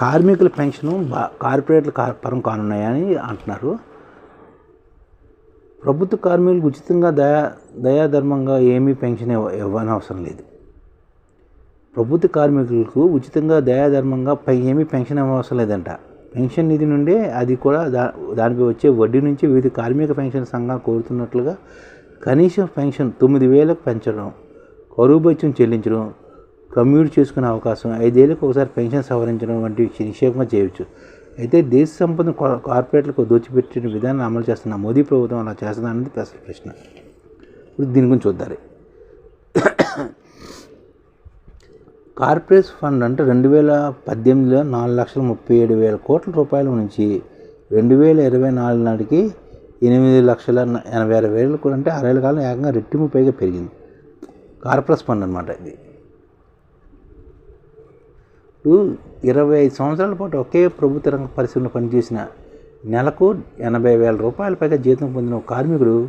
కార్మికుల పెన్షన్ బా కార్పొరేట్లు పరం కానున్నాయని అంటున్నారు. ప్రభుత్వ కార్మికులకు ఉచితంగా దయా దయాధర్మంగా ఏమీ పెన్షన్ ఇవ్వని అవసరం లేదు. ప్రభుత్వ కార్మికులకు ఉచితంగా దయాధర్మంగా పై ఏమీ పెన్షన్ అవసరం లేదంట. పెన్షన్ నిధి నుండే అది కూడా దా దానిపై వచ్చే వడ్డీ నుంచి వివిధ కార్మిక పెన్షన్ సంఘం కోరుతున్నట్లుగా కనీసం పెన్షన్ తొమ్మిది వేలకు పెంచడం కరువు భత్యం చెల్లించడం కమ్యూట్ చేసుకునే అవకాశం ఐదేళ్ళకు ఒకసారి పెన్షన్ సవరించడం వంటి నిక్షేపంగా చేయవచ్చు అయితే దేశ సంపద కార్పొరేట్లకు దోచిపెట్టిన విధానాన్ని అమలు చేస్తున్న మోదీ ప్రభుత్వం అలా చేస్తుందన్నది అసలు ప్రశ్న ఇప్పుడు దీని గురించి చూద్దాం కార్పొరేట్ ఫండ్ అంటే రెండు వేల పద్దెనిమిదిలో నాలుగు లక్షల ముప్పై ఏడు వేల కోట్ల రూపాయల నుంచి రెండు వేల ఇరవై నాలుగు నాటికి ఎనిమిది లక్షల ఎనభై ఆరు వేలు కూడా అంటే అరవై కాలం ఏకంగా రెట్టింపు పైగా పెరిగింది. కార్పొరేట్ ఫండ్ అనమాట ఇది. ఇరవై ఐదు సంవత్సరాల పాటు ఒకే ప్రభుత్వ రంగ పరిశ్రమలో పనిచేసిన నెలకు ఎనభై వేల రూపాయల పైగా జీతం పొందిన ఒక కార్మికుడు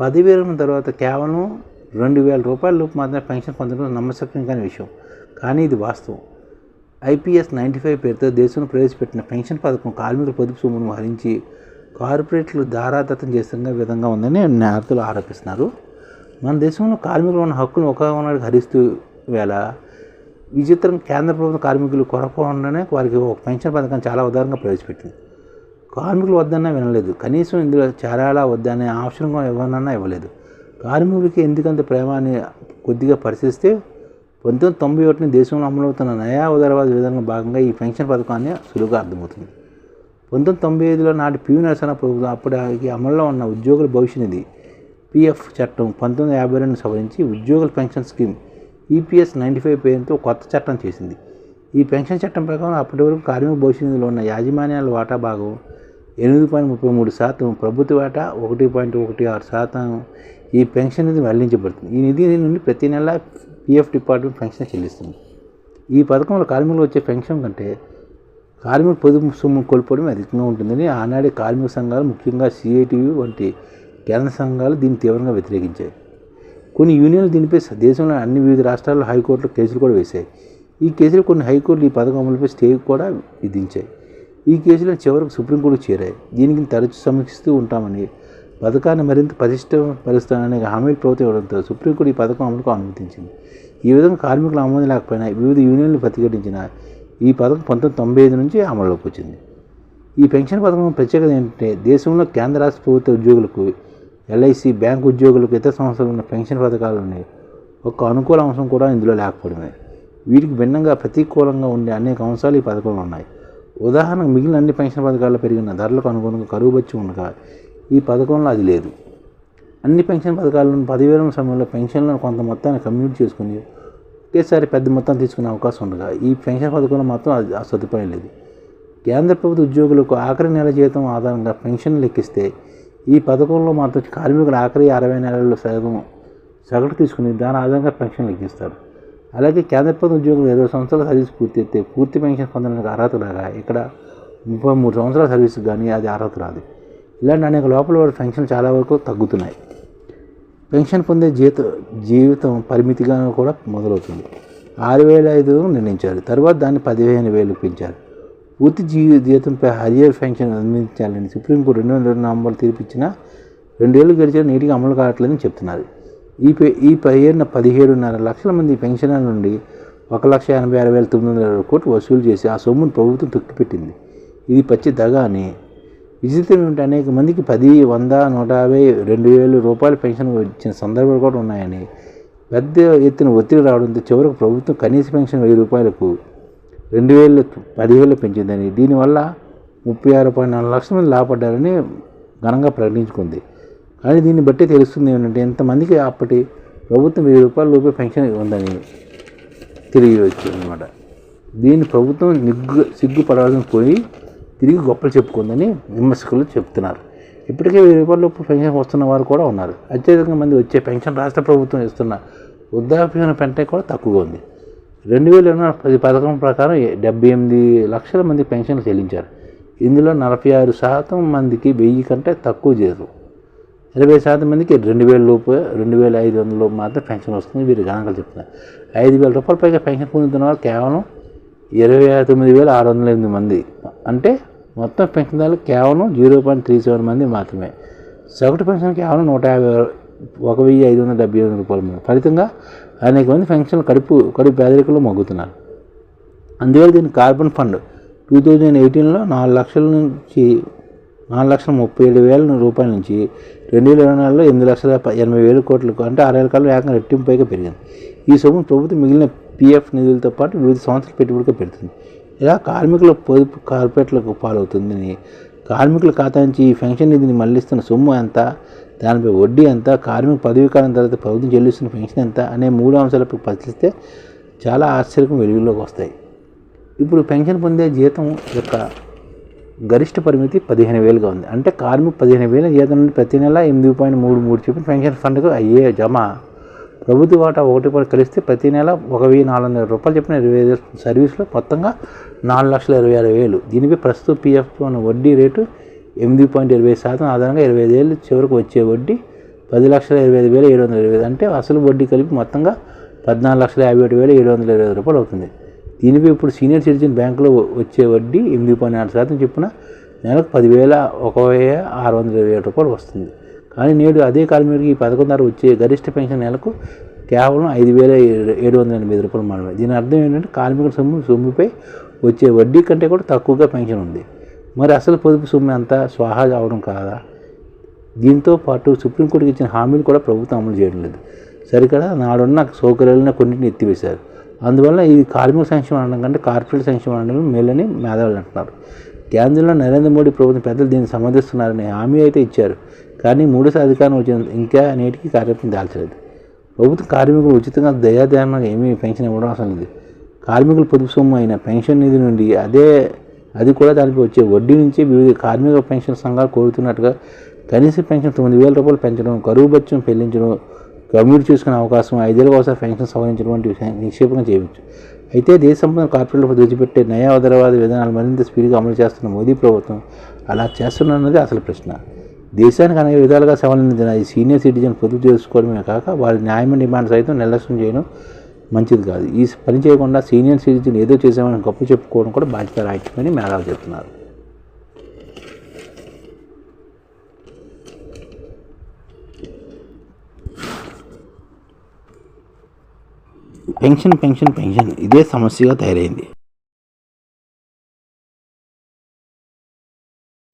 పదివేల విరమణ తర్వాత కేవలం రెండు వేల రూపాయల లోపు మాత్రమే పెన్షన్ పొందడం నమ్మశక్యం కాని విషయం. కానీ ఇది వాస్తవం. ఐపీఎస్ నైంటీ ఫైవ్ పేరుతో దేశంలో ప్రవేశపెట్టిన పెన్షన్ పథకం కార్మికుల పొదుపు సొమ్మును హరించి కార్పొరేట్లు ధారాదత్తం చేస్తున్న విధంగా ఉందని నేతలు ఆరోపిస్తున్నారు. మన దేశంలో కార్మికులు ఉన్న హక్కును ఒక ఒకనాడు హరిస్తూ వేళ విచిత్రం కేంద్ర ప్రభుత్వ కార్మికులు కొరకుండానే వారికి ఒక పెన్షన్ పథకం చాలా ఉదారంగా ప్రవేశపెట్టింది. కార్మికులు వద్దన్నా వినలేదు. కనీసం ఇందులో చేరాలా వద్దనే ఆప్షన్ ఇవ్వనన్నా ఇవ్వలేదు. కార్మికులకి ఎందుకంత ప్రేమ అని కొద్దిగా పరిశీలిస్తే పంతొమ్మిది తొంభై ఒకటిని దేశంలో అమలవుతున్న నయా ఉదారవాద విధానంలో భాగంగా ఈ పెన్షన్ పథకాన్ని సులువుగా అర్థమవుతుంది. పంతొమ్మిది తొంభై ఐదులో నాటి పివి నరసన ప్రభుత్వం అప్పటికి అమల్లో ఉన్న ఉద్యోగుల భవిష్య నిధి పిఎఫ్ చట్టం పంతొమ్మిది యాభై రెండు సవరించి ఉద్యోగుల pension scheme EPS ninety five పేరుతో కొత్త చట్టం చేసింది. ఈ పెన్షన్ చట్టం ప్రకారం అప్పటి వరకు కార్మిక భవిష్య నిధిలో ఉన్న యాజమాన్యాల వాటా భాగం ఎనిమిది పాయింట్ ముప్పై మూడు శాతం ప్రభుత్వ వాటా ఒకటి పాయింట్ ఒకటి ఆరు శాతం ఈ పెన్షన్ నిధి మళ్ళించబడుతుంది. ఈ నిధి నుండి ప్రతి నెల పిఎఫ్ డిపార్ట్మెంట్ పెన్షన్ చెల్లిస్తుంది. ఈ పథకంలో కార్మికులు వచ్చే పెన్షన్ కంటే కార్మిక పొదుపు సొమ్ము కోల్పోవడం అధికంగా ఉంటుందని ఆనాడే కార్మిక సంఘాలు ముఖ్యంగా సిఐటియు వంటి కేంద్ర సంఘాలు దీన్ని తీవ్రంగా వ్యతిరేకించాయి. కొన్ని యూనియన్లు దీనిపై దేశంలోని దేశంలో అన్ని వివిధ రాష్ట్రాల్లో హైకోర్టులో కేసులు కూడా వేశాయి. ఈ కేసులు కొన్ని హైకోర్టులు ఈ పథకం అమలుపై స్టే కూడా విధించాయి. ఈ కేసులు చివరకు సుప్రీంకోర్టుకు చేరాయి. దీనికి తరచు సమీక్షిస్తూ ఉంటామని పథకాన్ని మరింత పటిష్టపరుస్తానని హామీలు ప్రభుత్వం ఇవ్వడంతో సుప్రీంకోర్టు ఈ పథకం అమలుకు అనుమతించింది. ఈ విధంగా కార్మికుల ఆమోదం లేకపోయినా వివిధ యూనియన్లు ప్రతిఘటించిన ఈ పథకం పంతొమ్మిది తొంభై ఐదు నుంచి అమల్లోకి వచ్చింది. ఈ పెన్షన్ పథకం ప్రత్యేకత ఏంటంటే దేశంలో కేంద్ర రాష్ట్ర ప్రభుత్వ ఉద్యోగులకు ఎల్ఐసి బ్యాంక్ ఉద్యోగులకు ఇతర సంస్థలు ఉన్న పెన్షన్ పథకాలు ఉన్నాయి. ఒక అనుకూల అంశం కూడా ఇందులో లేకపోవడమే. వీటికి భిన్నంగా ప్రతికూలంగా ఉండే అనేక అంశాలు ఈ పథకంలో ఉన్నాయి. ఉదాహరణకు మిగిలిన అన్ని పెన్షన్ పథకాల్లో పెరిగిన ధరలకు అనుగుణంగా కరువు బచ్చి ఉండగా ఈ పథకంలో అది లేదు. అన్ని పెన్షన్ పథకాలను పదివేల సమయంలో పెన్షన్లను కొంత మొత్తాన్ని కమ్యూనిట్ చేసుకుని ఒకేసారి పెద్ద మొత్తం తీసుకునే అవకాశం ఉండగా ఈ పెన్షన్ పథకంలో మాత్రం అది ఆ సదుపాయం లేదు. కేంద్ర ప్రభుత్వ ఉద్యోగులకు ఆఖరి నెల జీతం ఆధారంగా పెన్షన్ లెక్కిస్తే ఈ పథకంలో మాత్రం కార్మికుల ఆఖరి అరవై నెలల్లో సగం సగటు తీసుకుని దాని ఆధారంగా పెన్షన్ లెక్కిస్తారు. అలాగే కేంద్ర ప్రభుత్వ ఉద్యోగులు ఇరవై సంవత్సరాల సర్వీస్ పూర్తి అయితే పూర్తి పెన్షన్ పొందడానికి అర్హత రాగా ఇక్కడ ముప్పై మూడు సంవత్సరాల సర్వీస్ కానీ అది అర్హత రాదు. ఇలాంటి అనేక లోపల వారి పెన్షన్ చాలా వరకు తగ్గుతున్నాయి. పెన్షన్ పొందే జీత జీవితం పరిమితిగా కూడా మొదలవుతుంది. ఆరు వేల ఐదు నిర్ణయించారు. తర్వాత దాన్ని పదిహేను వేలు పెంచారు. పూర్తి జీవి జీతంపై హరియర్ పెన్షన్ అందించాలని సుప్రీంకోర్టు రెండు వేల నవంబర్ తీర్పిచ్చిన రెండేళ్ళు గడిచిన నీటికి అమలు కావట్లేదని చెప్తున్నారు. ఈ పే ఈ పదిహేను పదిహేడున్నర లక్షల మంది పెన్షనర్ల నుండి ఒక లక్ష ఎనభై ఆరు వేల తొమ్మిది వందల ఇరవై కోట్లు వసూలు చేసి ఆ సొమ్మును ప్రభుత్వం తొక్కిపెట్టింది. ఇది పచ్చి దగ అని విచిత్రం అనేక మందికి పది వంద నూట యాభై రెండు వేలు రూపాయల పెన్షన్ ఇచ్చిన సందర్భాలు కూడా ఉన్నాయని. పెద్ద ఎత్తున ఒత్తిడి రావడంతో చివరకు ప్రభుత్వం కనీస పెన్షన్ వెయ్యి రూపాయలకు రెండు వేలు పదివేలు పెంచిందని దీనివల్ల ముప్పై ఆరు పాయింట్ నాలుగు లక్షల మంది లాభపడ్డారని ఘనంగా ప్రకటించుకుంది. కానీ దీన్ని బట్టి తెలుస్తుంది ఏంటంటే ఎంతమందికి అప్పటి ప్రభుత్వం వెయ్యి రూపాయల లోపే పెన్షన్ ఉందని వచ్చింది అనమాట దీన్ని ప్రభుత్వం నిగ్గు సిగ్గుపడాల్సిన పోయి తిరిగి గొప్పలు చెప్పుకుందని విమర్శకులు చెప్తున్నారు. ఇప్పటికే వెయ్యి రూపాయల లోపు పెన్షన్ వస్తున్న వారు కూడా ఉన్నారు. అత్యధికంగా మంది వచ్చే పెన్షన్ రాష్ట్ర ప్రభుత్వం ఇస్తున్న వృద్ధాప్యం పెంటే కూడా తక్కువగా ఉంది. రెండు వేల ఇరవై పది పథకం ప్రకారం డెబ్బై ఎనిమిది లక్షల మంది పెన్షన్లు చెల్లించారు. ఇందులో నలభై ఆరు శాతం మందికి వెయ్యి కంటే తక్కువ జీతం ఇరవై శాతం మందికి రెండు వేల లోపు రెండు వేల ఐదు వందల లోపు మాత్రం పెన్షన్ వస్తుంది వీరు గణాంకాలు చెప్తున్నారు. ఐదు వేల రూపాయల పైగా పెన్షన్ పొందుతున్న వారు కేవలం ఇరవై తొమ్మిది వేల ఆరు వందల ఎనిమిది మంది. అంటే మొత్తం పెన్షన్దారులు కేవలం జీరో పాయింట్ త్రీ సెవెన్ మంది మాత్రమే. సగటు పెన్షన్ కేవలం నూట యాభై ఒక వెయ్యి ఐదు వందల డెబ్బై ఎనిమిది రూపాయలు ఫలితంగా అనేక మంది పెన్షన్లు కడుపు కడుపు పేదరికలు మొగ్గుతున్నారు అందువల్ల దీని కార్బన్ ఫండ్ టూ థౌజండ్ ఎయిటీన్లో నాలుగు లక్షల నుంచి నాలుగు లక్షల ముప్పై ఏడు వేల రూపాయల నుంచి రెండు వేల ఇరవై నాలుగులో ఎనిమిది లక్షల ఎనభై వేల కోట్లకు అంటే అరవై కాలం ఏకంగా రెట్టింపు పైగా పెరిగింది. ఈ సొమ్ము ప్రభుత్వం మిగిలిన పీఎఫ్ నిధులతో పాటు వివిధ సంవత్సరాల పెట్టుబడిగా పెడుతుంది. ఇలా కార్మికుల పొదుపు కార్పొరేట్లకు పాలవుతుందని కార్మికుల ఖాతా నుంచి ఈ పెన్షన్ నిధిని మళ్ళిస్తున్న సొమ్ము ఎంత? దానిపై వడ్డీ ఎంత? కార్మిక పదవీ కాలం తర్వాత ప్రభుత్వం చెల్లిస్తున్న పెన్షన్ ఎంత? అనే మూడు అంశాలపై పరిశీలిస్తే చాలా ఆశ్చర్యం వెలుగులోకి వస్తాయి. ఇప్పుడు పెన్షన్ పొందే జీతం యొక్క గరిష్ట పరిమితి పదిహేను వేలుగా ఉంది. అంటే కార్మిక పదిహేను వేల జీతం నుండి ప్రతి నెల ఎనిమిది పాయింట్ మూడు మూడు చెప్పిన పెన్షన్ ఫండ్కు అయ్యే జమ ప్రభుత్వ వాటా ఒకటి పాయింట్ కలిస్తే ప్రతి నెల ఒక వెయ్యి నాలుగు వందల రూపాయలు చెప్పిన ఇరవై ఐదు సర్వీస్లో మొత్తంగా నాలుగు లక్షల ఇరవై ఆరు వేలు. దీనిపై ప్రస్తుత పీఎఫ్ ఉన్న వడ్డీ రేటు ఎనిమిది పాయింట్ ఇరవై శాతం ఆధారంగా ఇరవై ఐదు వేలు చివరకు వచ్చే వడ్డీ పది లక్షల ఇరవై ఐదు వేల ఏడు వందల ఇరవై ఐదు. అంటే అసలు వడ్డీ కలిపి మొత్తంగా పద్నాలుగు లక్షల యాభై ఒకటి వేల ఏడు వందల ఇరవై ఐదు రూపాయలు అవుతుంది. దీనిపై ఇప్పుడు సీనియర్ సిటిజన్ బ్యాంకులో వచ్చే వడ్డీ ఎనిమిది పాయింట్ ఆరు శాతం చొప్పున నెలకు పదివేల ఒక వెయ్యి ఆరు వందల ఇరవై ఏడు రూపాయలు వస్తుంది. కానీ నేడు అదే కార్మికుడికి ఈ పథకం ద్వారా వచ్చే గరిష్ట పెన్షన్ నెలకు కేవలం ఐదు వేల ఏడు వందల ఎనభై రూపాయలు మాత్రమే. దీని అర్థం ఏంటంటే కార్మికుల సొమ్ము సొమ్ముపై వచ్చే వడ్డీ కంటే కూడా తక్కువగా పెన్షన్ ఉంది. మరి అసలు పొదుపు సొమ్ము అంతా స్వాహా అవడం కాదా? దీంతో పాటు సుప్రీంకోర్టుకి ఇచ్చిన హామీలు కూడా ప్రభుత్వం అమలు చేయడం లేదు. సరికదా నాడున్న సౌకర్యాలను కొన్నింటిని ఎత్తివేశారు. అందువల్ల ఇది కార్మిక సంక్షేమం అనడం కంటే కార్పొరేట్ సంక్షేమం అనడం మేలని మేధావులు అంటున్నారు. కేంద్రంలో నరేంద్ర మోడీ ప్రభుత్వం పెద్దలు దీన్ని సమర్థిస్తున్నారని హామీ అయితే ఇచ్చారు. కానీ మూడోసారి అధికారం వచ్చిన ఇంకా నేటికి కార్యక్రమం దాల్చలేదు. ప్రభుత్వం కార్మికులు ఉచితంగా దయాదానంగా ఏమీ పెన్షన్ ఇవ్వడం అవసరం లేదు. కార్మికుల పొదుపు సొమ్ము అయిన పెన్షన్ నిధి నుండి అదే అది కూడా దానికి వచ్చే వడ్డీ నుంచి వివిధ కార్మిక పెన్షన్ సంఘాలు కోరుతున్నట్టుగా కనీస పెన్షన్ తొమ్మిది వేల రూపాయలు పెంచడం కరువు బత్యం పెళ్ళించడం కమ్యూట్ చేసుకునే అవకాశం ఐదేళ్ళకి ఒకసారి పెన్షన్ సవరించడం వంటి నిక్షేపంగా చేయవచ్చు. అయితే దేశ సంపద కార్పొరేట్లకు తెచ్చిపెట్టే నయా ఉదరవాద విధానాలు మరింత స్పీడ్గా అమలు చేస్తున్న మోదీ ప్రభుత్వం అలా చేస్తున్నది అసలు ప్రశ్న. దేశానికి అనేక విధాలుగా సేవలందించిన ఈ సీనియర్ సిటిజన్ పొదుపు చేసుకోవడమే కాక వారి న్యాయమైన డిమాండ్ సైతం నిర్లక్ష్యం చేయడం మంచిది కాదు. ఈ పని చేయకుండా సీనియర్ సిటిజన్ ఏదో చేసామని గొప్ప చెప్పుకోవడం కూడా బాధ్యత రాహిత్యమని మేధావులు చెప్తున్నారు. పెన్షన్ పెన్షన్ పెన్షన్ ఇదే సమస్యగా తయారైంది.